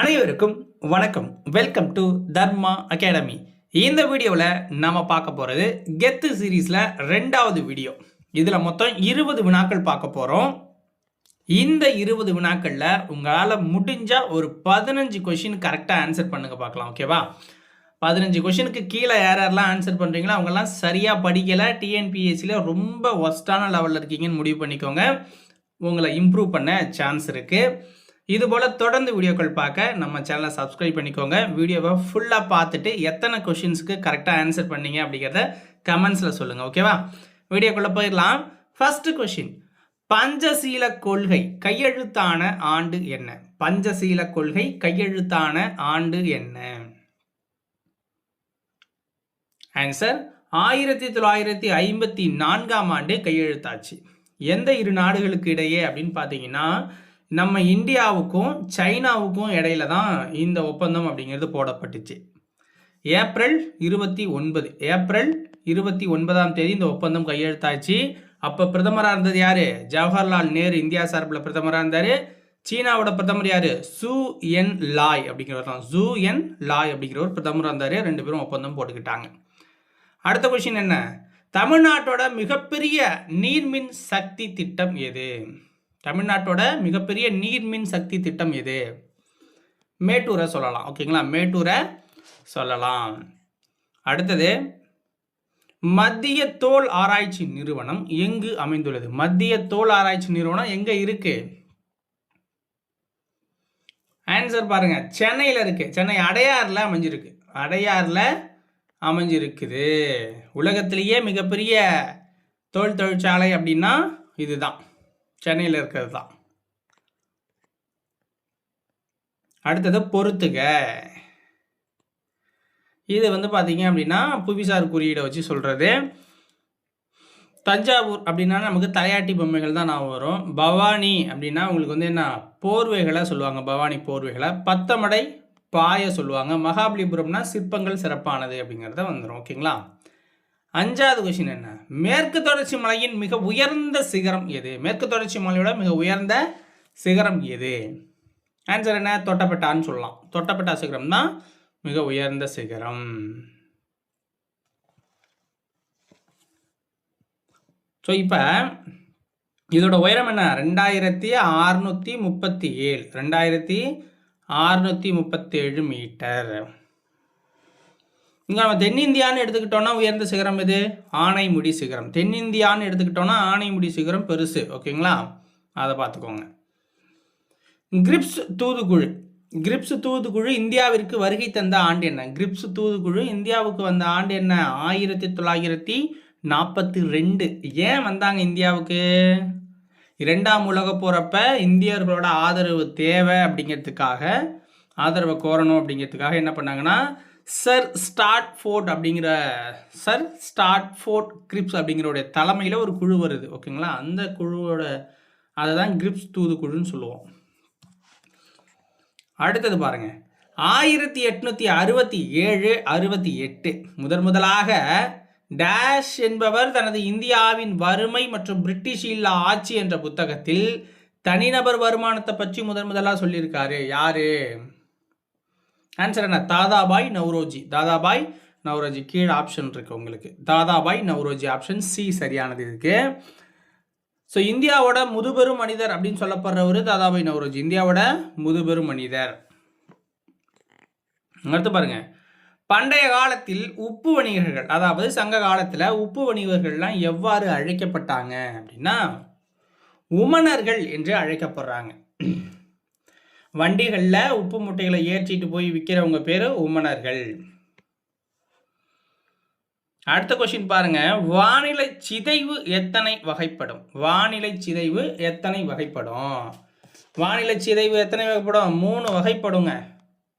அனைவருக்கும் வணக்கம். Welcome to Dharma academy இந்த வீடியோவில் நம்ம பார்க்க போகிறது கெத்து சீரீஸில் ரெண்டாவது வீடியோ. இதில் மொத்தம் இருபது வினாக்கள் பார்க்க போகிறோம் இந்த இருபது வினாக்களில் உங்களால் முடிஞ்சால் ஒரு பதினஞ்சு கொஷின் கரெக்டாக ஆன்சர் பண்ணுங்க பார்க்கலாம் ஓகேவா பதினஞ்சு கொஷினுக்கு கீழே யார் யாரெல்லாம் ஆன்சர் பண்ணுறீங்களோ அவங்கெல்லாம் சரியாக படிக்கலை டிஎன்பிஎஸ்சியில் ரொம்ப ஒஸ்டான லெவலில் இருக்கீங்கன்னு முடிவு பண்ணிக்கோங்க. உங்களை இம்ப்ரூவ் பண்ண சான்ஸ் இருக்குது இதுபோல் தொடர்ந்து வீடியோக்கள் பார்க்க நம்ம சேனலை சப்ஸ்கிரைப் பண்ணிக்கோங்க. வீடியோவை ஃபுல்லாக பார்த்துட்டு எத்தனை கொஷின்ஸுக்கு கரெக்டாக ஆன்சர் பண்ணீங்க அப்படிங்கிறத கமெண்ட்ஸில் சொல்லுங்கள் ஓகேவா வீடியோக்குள்ளே போயிடலாம். ஃபர்ஸ்ட் கொஷின் பஞ்சசீல கொள்கை கையெழுத்தான ஆண்டு என்ன? பஞ்சசீல கொள்கை கையெழுத்தான ஆண்டு என்ன? ஆன்சர் ஆயிரத்தி தொள்ளாயிரத்தி ஐம்பத்தி நான்காம் ஆண்டு கையெழுத்தாச்சு. எந்த இரு நாடுகளுக்கு இடையே அப்படின்னு பார்த்தீங்கன்னா நம்ம இந்தியாவுக்கும் சைனாவுக்கும் இடையில தான் இந்த ஒப்பந்தம் அப்படிங்கிறது போடப்பட்டுச்சு. ஏப்ரல் இருபத்தி ஒன்பது ஏப்ரல் இருபத்தி ஒன்பதாம் தேதி இந்த ஒப்பந்தம் கையெழுத்தாச்சு. அப்போ பிரதமராக இருந்தது யார்? ஜவஹர்லால் நேரு இந்தியா சார்பில் பிரதமராக இருந்தார். சீனாவோட பிரதமர் யார்? சு என் லாய் அப்படிங்கிறவர் தான். சு என் லாய் அப்படிங்கிறவர் பிரதமராக இருந்தார். ரெண்டு பேரும் ஒப்பந்தம் போட்டுக்கிட்டாங்க. அடுத்த கொஷின் என்ன? தமிழ்நாட்டோட மிகப்பெரிய நீர்மின் சக்தி திட்டம் எது? தமிழ்நாட்டோட மிகப்பெரிய நீர்மின் சக்தி திட்டம் எது? மேட்டூரை சொல்லலாம். ஓகேங்களா? மேட்டூரை சொல்லலாம். அடுத்தது மத்திய தோல் ஆராய்ச்சி நிறுவனம் எங்கு அமைந்துள்ளது? மத்திய தோல் ஆராய்ச்சி நிறுவனம் எங்க இருக்கு? ஆன்சர் பாருங்க. சென்னையில் இருக்கு. சென்னை அடையாறில் அமைஞ்சிருக்கு. அடையாறில் அமைஞ்சிருக்குது. உலகத்திலேயே மிகப்பெரிய தோல் தொழிற்சாலை அப்படின்னா இதுதான். சென்னையில் இருக்கிறது தான் அடுத்தது பொறுத்துக. இது வந்து பார்த்தீங்க அப்படின்னா புவிசார் குறியீடை வச்சு சொல்கிறது தஞ்சாவூர் அப்படின்னா நமக்கு தலையாட்டி பொம்மைகள் தான் நான் வரும். பவானி அப்படின்னா உங்களுக்கு வந்து என்ன போர்வைகளை சொல்லுவாங்க. பவானி போர்வைகளை. பத்தமடை பாய சொல்லுவாங்க. மகாபலிபுரம்னா சிற்பங்கள் சிறப்பானது அப்படிங்கிறத வந்துடும் ஓகேங்களா? அஞ்சாவது கொஷின் என்ன? மேற்கு தொடர்ச்சி மலையின் மிக உயர்ந்த சிகரம் எது? மேற்கு தொடர்ச்சி மலையோட மிக உயர்ந்த சிகரம் எது? ஆன்சர் என்ன? தொட்டப்பெட்டான்னு சொல்லலாம். தொட்டப்பட்டா சிகரம் தான் மிக உயர்ந்த சிகரம். ஸோ இப்போ இதோட உயரம் என்ன? ரெண்டாயிரத்தி அறுநூற்றி முப்பத்தி ஏழு. ரெண்டாயிரத்தி அறுநூற்றி முப்பத்தேழு மீட்டர். இங்கே நம்ம தென்னிந்தியான்னு எடுத்துக்கிட்டோம்னா உயர்ந்த சிகரம் எது? ஆனைமுடி சிகரம். தென்னிந்தியான்னு எடுத்துக்கிட்டோம்னா ஆனைமுடி சிகரம் பெருசு. ஓகேங்களா? அதை பார்த்துக்கோங்க. கிரிப்ஸ் தூதுக்குழு. கிரிப்ஸ் தூதுக்குழு இந்தியாவிற்கு வருகை தந்த ஆண்டு என்ன? கிரிப்ஸ் தூதுக்குழு இந்தியாவுக்கு வந்த ஆண்டு என்ன? ஆயிரத்தி தொள்ளாயிரத்தி நாற்பத்தி ரெண்டு. ஏன் வந்தாங்க இந்தியாவுக்கு? இரண்டாம் உலக போகிறப்ப இந்தியர்களோட ஆதரவு தேவை அப்படிங்கிறதுக்காக ஆதரவை கோரணும் அப்படிங்கிறதுக்காக என்ன பண்ணாங்கன்னா சர் ஸ்டார்ட் ஃபோர்ட் அப்படிங்கிற சர் ஸ்டார்ட் ஃபோர்ட் கிரிப்ஸ் அப்படிங்கிறோடைய தலைமையில் ஒரு குழு வருது ஓகேங்களா அந்த குழுவோட அதை தான் கிரிப்ஸ் தூதுக்குழுன்னு சொல்லுவோம். அடுத்தது பாருங்கள் ஆயிரத்தி எட்நூற்றி அறுபத்தி ஏழு அறுபத்தி எட்டு. முதன் முதலாக டேஷ் என்பவர் தனது இந்தியாவின் வறுமை மற்றும் பிரிட்டிஷ் இல்லா ஆட்சி என்ற புத்தகத்தில் தனிநபர் வருமானத்தை பற்றி முதன் முதலாக சொல்லியிருக்காரு. யாரு? ஆன்சர் என்ன? தாதாபாய் நவ்ரோஜி. தாதாபாய் நவ்ரோஜி. கீழே ஆப்ஷன் இருக்கு உங்களுக்கு. தாதாபாய் நவ்ரோஜி ஆப்ஷன் சி சரியானது இருக்கு ஸோ இந்தியாவோட முதுபெரும் மனிதர் அப்படின்னு சொல்லப்படுறவர் தாதாபாய் நவ்ரோஜி. இந்தியாவோட முதுபெரும் மனிதர். அடுத்து பாருங்க. பண்டைய காலத்தில் உப்பு வணிகர்கள் அதாவது சங்க காலத்தில் உப்பு வணிகர்கள்லாம் எவ்வாறு அழைக்கப்பட்டாங்க அப்படின்னா உமனர்கள் என்று அழைக்கப்படுறாங்க. வண்டிகளில் உப்பு மூட்டைகளை ஏற்றிட்டு போய் விற்கிறவங்க பேர் உமனர்கள் அடுத்த கொஷின் பாருங்க. வானிலை சிதைவு எத்தனை வகைப்படும்? வானிலை சிதைவு எத்தனை வகைப்படும்? வானிலை சிதைவு எத்தனை வகைப்படும்? மூணு வகைப்படுங்க.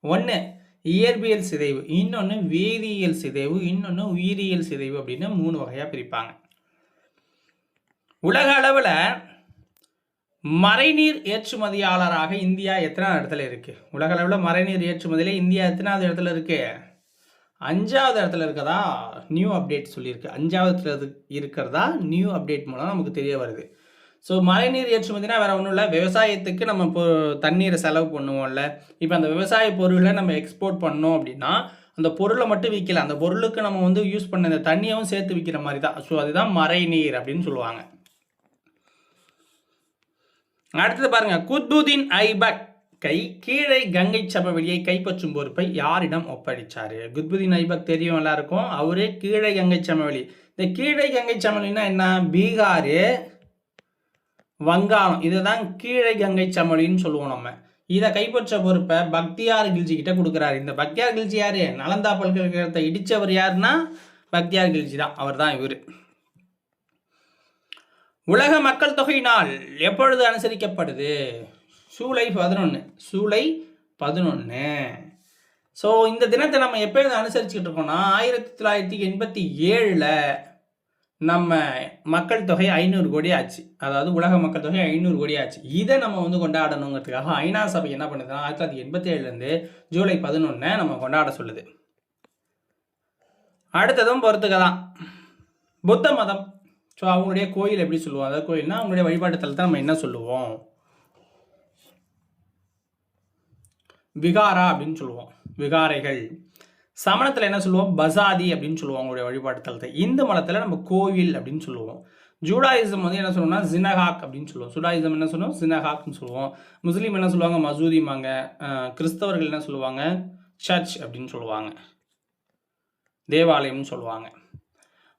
ஒன்று இயற்பியல் சிதைவு. இன்னொன்று வேதியியல் சிதைவு. இன்னொன்று உயிரியல் சிதைவு அப்படின்னு மூணு வகையாக பிரிப்பாங்க. உலக அளவில் மறைநீர் ஏற்றுமதியாளராக இந்தியா எத்தனாவது இடத்துல இருக்குது உலகளவில் மறைநீர் ஏற்றுமதியில் இந்தியா எத்தனாவது இடத்துல இருக்குது அஞ்சாவது இடத்துல இருக்கதா? நியூ அப்டேட் சொல்லியிருக்கு. அஞ்சாவது இடத்துல இருக்கிறதா? நியூ அப்டேட் மூலம் நமக்கு தெரிய வருது. ஸோ மழைநீர் ஏற்றுமதினா வேறு ஒன்றும் இல்லை. விவசாயத்துக்கு நம்ம இப்போ தண்ணீரை செலவு பண்ணுவோம்ல. இப்போ அந்த விவசாய பொருளை நம்ம எக்ஸ்போர்ட் பண்ணோம் அப்படின்னா அந்த பொருளை மட்டும் விற்கல அந்த பொருளுக்கு நம்ம வந்து யூஸ் பண்ண இந்த தண்ணியவும் சேர்த்து விற்கிற மாதிரி தான். ஸோ அதுதான் மறைநீர் அப்படின்னு சொல்லுவாங்க. அடுத்தது பாருங்க குத்புதீன் ஐபக் கை கீழே கங்கை சமவெளியை கைப்பற்றும் பொறுப்பை யாரிடம் ஒப்படைச்சாரு? குத்புதீன் ஐபக் தெரியும் எல்லாருக்கும். அவரே கீழே கங்கை சமவெளி. இந்த கீழே கங்கை சமவெளினா என்ன? பீகாரு வங்காளம். இதுதான் கீழே கங்கை சமவெளின்னு சொல்லுவோம் நம்ம. இதை கைப்பற்ற பொறுப்பை பக்தியார் கில்ஜி கிட்ட கொடுக்குறாரு. இந்த பக்தியார் கில்ஜி யாரு? நலந்தா பல்கலைக்கழகத்தை இடிச்சவர் யாருன்னா? பக்தியார் கில்ஜி தான். அவர் தான் இவர். உலக மக்கள் தொகை நாள் எப்பொழுது அனுசரிக்கப்படுது? சூலை பதினொன்று சூலை பதினொன்று ஸோ இந்த தினத்தை நம்ம எப்போ அனுசரிச்சுக்கிட்டு இருக்கோம்னா ஆயிரத்தி தொள்ளாயிரத்தி எண்பத்தி ஏழில் நம்ம மக்கள் தொகை ஐநூறு கோடி ஆச்சு. அதாவது உலக மக்கள் தொகை ஐநூறு கோடி ஆச்சு. இதை நம்ம வந்து கொண்டாடணுங்கிறதுக்காக ஐநா சபை என்ன பண்ணுதுன்னா ஆயிரத்தி தொள்ளாயிரத்தி எண்பத்தி ஏழுலேருந்து ஜூலை பதினொன்று நம்ம கொண்டாட சொல்லுது. அடுத்ததும் பொறுத்துக்க தான் புத்த மதம். ஸோ அவங்களுடைய கோயில் எப்படி சொல்லுவோம்? அதாவது கோயில்னா அவங்களுடைய வழிபாட்டு தலத்தை நம்ம என்ன சொல்லுவோம்? விகாரா அப்படின்னு சொல்லுவோம். விகாரைகள். சமணத்தில் என்ன சொல்லுவோம்? பசாதி அப்படின்னு சொல்லுவோம் அவங்களுடைய வழிபாட்டு தலத்தை. இந்து மதத்தில் நம்ம கோவில் அப்படின்னு சொல்லுவோம். ஜூடாயிசம் வந்து என்ன சொல்லுவோம்னா ஜினஹாக் அப்படின்னு சொல்லுவோம். ஜூடாயிசம் என்ன சொல்லுவோம்? ஜினஹாக்னு சொல்லுவோம். முஸ்லீம் என்ன சொல்லுவாங்க? மசூதிமாங்க கிறிஸ்தவர்கள் என்ன சொல்லுவாங்க? சர்ச் அப்படின்னு சொல்லுவாங்க. தேவாலயம்னு சொல்லுவாங்க.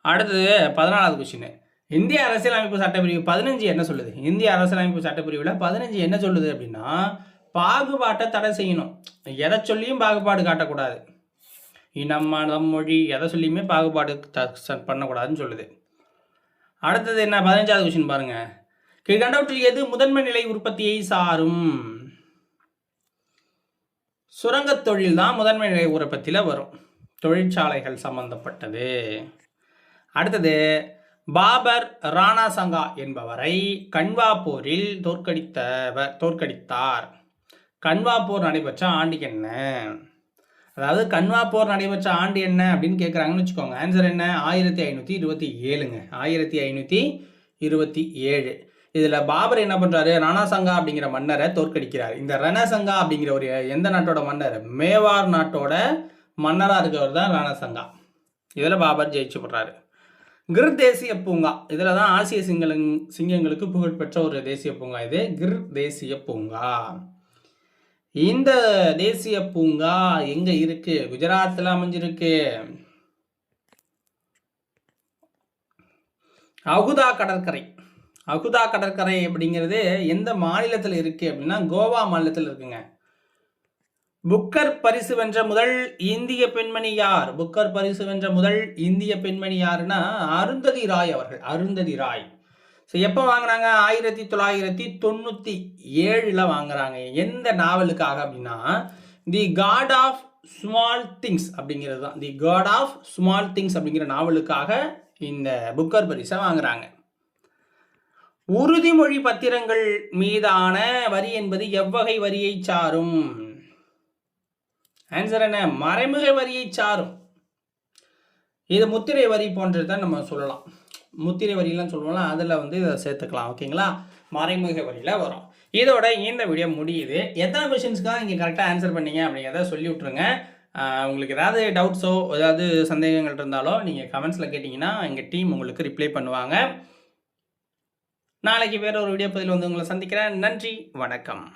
அடுத்தது பதினாலாவது கொஸ்டின் இந்திய அரசியலமைப்பு சட்டப்பிரிவு பதினஞ்சு என்ன சொல்லுது? இந்திய அரசியலமைப்பு சட்டப்பிரிவில் பதினஞ்சு என்ன சொல்லுது அப்படின்னா பாகுபாட்டை தடை செய்யணும். எதை சொல்லியும் பாகுபாடு காட்டக்கூடாது. இனம் மதம் மொழி எதை சொல்லியுமே பாகுபாடு பண்ணக்கூடாதுன்னு சொல்லுது. அடுத்தது என்ன? பதினஞ்சாவது கொஷின் பாருங்க. கீழ்கண்டவற்றில் எது முதன்மை நிலை உற்பத்தியை சாரும்? சுரங்கத் தொழில் தான் முதன்மை நிலை உற்பத்தியில் வரும். தொழிற்சாலைகள் சம்பந்தப்பட்டது. அடுத்தது பாபர் ராணா சங்கா என்பவரை கண்வா போரில் தோற்கடித்தவர் தோற்கடித்தார். கண்வா போர் நடைபெற்ற ஆண்டு என்ன? அதாவது கன்வா போர் நடைபெற்ற ஆண்டு என்ன அப்படின்னு கேட்குறாங்கன்னு வச்சுக்கோங்க. ஆன்சர் என்ன? ஆயிரத்தி ஐநூற்றி இருபத்தி ஏழுங்க. ஆயிரத்தி ஐநூற்றி இருபத்தி ஏழு. இதில் பாபர் என்ன பண்ணுறாரு ரணசங்கா அப்படிங்கிற மன்னரை தோற்கடிக்கிறார். இந்த ரணசங்கா அப்படிங்கிற ஒரு எந்த நாட்டோட மன்னர்? மேவார் நாட்டோட மன்னராக இருக்கிறவர் தான் ரணசங்கா. இதில் பாபர் ஜெயிச்சு போடுறாரு கிர் தேசிய பூங்கா. இதில் தான் ஆசிய சிங்கலங் சிங்கங்களுக்கு புகழ்பெற்ற ஒரு தேசிய பூங்கா இது. கிர் தேசிய பூங்கா. இந்த தேசிய பூங்கா எங்க இருக்கு? குஜராத்தில் அமைஞ்சிருக்கு. அகுதா கடற்கரை. அகுதா கடற்கரை அப்படிங்கிறது எந்த மாநிலத்தில் இருக்கு அப்படின்னா கோவா மாநிலத்தில் இருக்குங்க. புக்கர் பரிசு வென்ற முதல் இந்திய பெண்மணி யார்? புக்கர் பரிசு வென்ற முதல் இந்திய பெண்மணி யாருன்னா அருந்ததி ராய் அவர்கள். அருந்ததி ராய். ஸோ எப்போ வாங்கினாங்க ஆயிரத்தி தொள்ளாயிரத்தி தொண்ணூற்றி ஏழில் வாங்குறாங்க. எந்த நாவலுக்காக அப்படின்னா the god of small things அப்படிங்கிறது தான். The god of small things அப்படிங்கிற நாவலுக்காக இந்த புக்கர் பரிசை வாங்குறாங்க. உறுதிமொழி பத்திரங்கள் மீதான வரி என்பது எவ்வகை வரியை சாரும்? ஆன்சர் என்ன? மறைமுக வரியை சாரும். இது முத்திரை வரி போன்றது தான் நம்ம சொல்லலாம். முத்திரை வரியெல்லாம் சொல்லுவோம்ல அதில் வந்து இதை சேர்த்துக்கலாம் ஓகேங்களா மறைமுக வரியில் வரும். இதோட இந்த வீடியோ முடியுது. எத்தனை கொஷின்ஸ்க்காக நீங்கள் கரெக்டாக ஆன்சர் பண்ணீங்க அப்படிங்கிறத சொல்லி விட்ருங்க உங்களுக்கு ஏதாவது டவுட்ஸோ ஏதாவது சந்தேகங்கள் இருந்தாலோ நீங்கள் கமெண்ட்ஸில் கேட்டிங்கன்னா எங்கள் டீம் உங்களுக்கு ரிப்ளை பண்ணுவாங்க. நாளைக்கு வேற ஒரு வீடியோ பதில் வந்து உங்களை சந்திக்கிறேன். நன்றி வணக்கம்.